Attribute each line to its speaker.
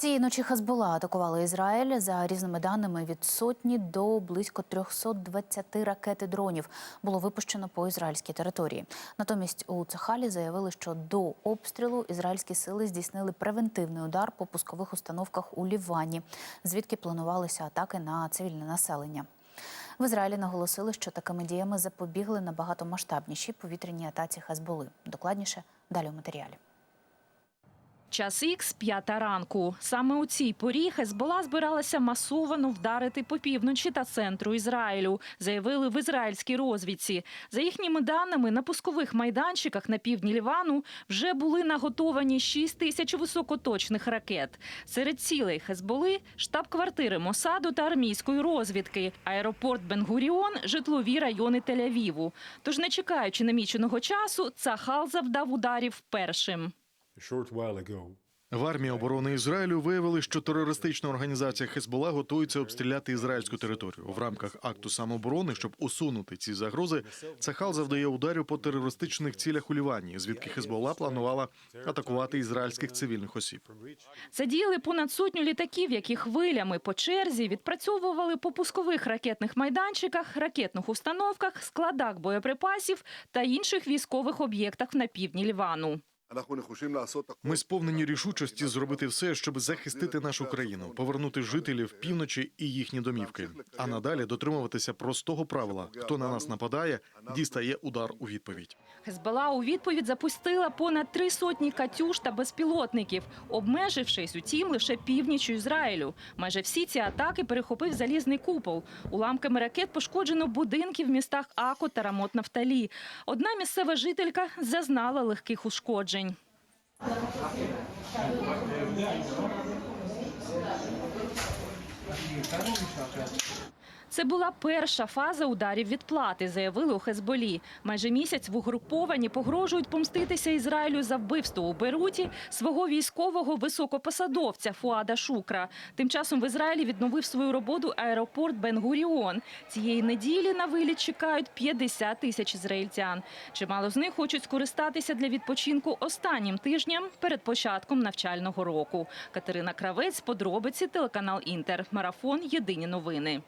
Speaker 1: Цієї ночі Хезбола атакували Ізраїль за різними даними від сотні до близько 320 ракет і дронів було випущено по ізраїльській території. Натомість у Цахалі заявили, що до обстрілу ізраїльські сили здійснили превентивний удар по пускових установках у Лівані, звідки планувалися атаки на цивільне населення. В Ізраїлі наголосили, що такими діями запобігли набагато масштабнішій повітряній атаці Хезболи. Докладніше далі у матеріалі.
Speaker 2: Час ікс – п'ята ранку. Саме у цій порі Хезбола збиралася масовано вдарити по півночі та центру Ізраїлю, заявили в ізраїльській розвідці. За їхніми даними, на пускових майданчиках на півдні Лівану вже були наготовані 6 тисяч високоточних ракет. Серед цілей Хезболи – штаб-квартири Мосаду та армійської розвідки, аеропорт Бенгуріон, житлові райони Тель-Авіву. Тож, не чекаючи наміченого часу, Цахал завдав ударів першим.
Speaker 3: A short while ago.
Speaker 4: В армії оборони Ізраїлю виявили, що терористична організація Хезбола готується обстріляти ізраїльську територію. В рамках акту самооборони, щоб усунути ці загрози, Цахал завдає ударів по терористичних цілях у Лівані, звідки Хезбола планувала атакувати ізраїльських цивільних осіб.
Speaker 2: Задіяли понад сотню літаків, які хвилями по черзі відпрацьовували по пускових ракетних майданчиках, ракетних установках, складах боєприпасів та інших військових об'єктах на півдні Лівану.
Speaker 4: Ми сповнені рішучості зробити все, щоб захистити нашу країну, повернути жителів півночі і їхні домівки. А надалі дотримуватися простого правила: хто на нас нападає, дістає удар у відповідь.
Speaker 2: Хезбала у відповідь запустила понад три сотні катюш та безпілотників, обмежившись утім лише північю Ізраїлю. Майже всі ці атаки перехопив залізний купол. Уламками ракет пошкоджено будинки в містах Ако та Рамот Нафталі. Одна місцева жителька зазнала легких ушкоджень. 이게 따로 있어. Це була перша фаза ударів відплати, заявили у Хезболі. Майже місяць в угруповані погрожують помститися Ізраїлю за вбивство у Бейруті свого військового високопосадовця Фуада Шукра. Тим часом в Ізраїлі відновив свою роботу аеропорт Бен-Гуріон. Цієї неділі на виліт чекають 50 тисяч ізраїльтян. Чимало з них хочуть скористатися для відпочинку останнім тижнем перед початком навчального року. Катерина Кравець, подробиці, телеканал Інтер. Марафон. Єдині новини.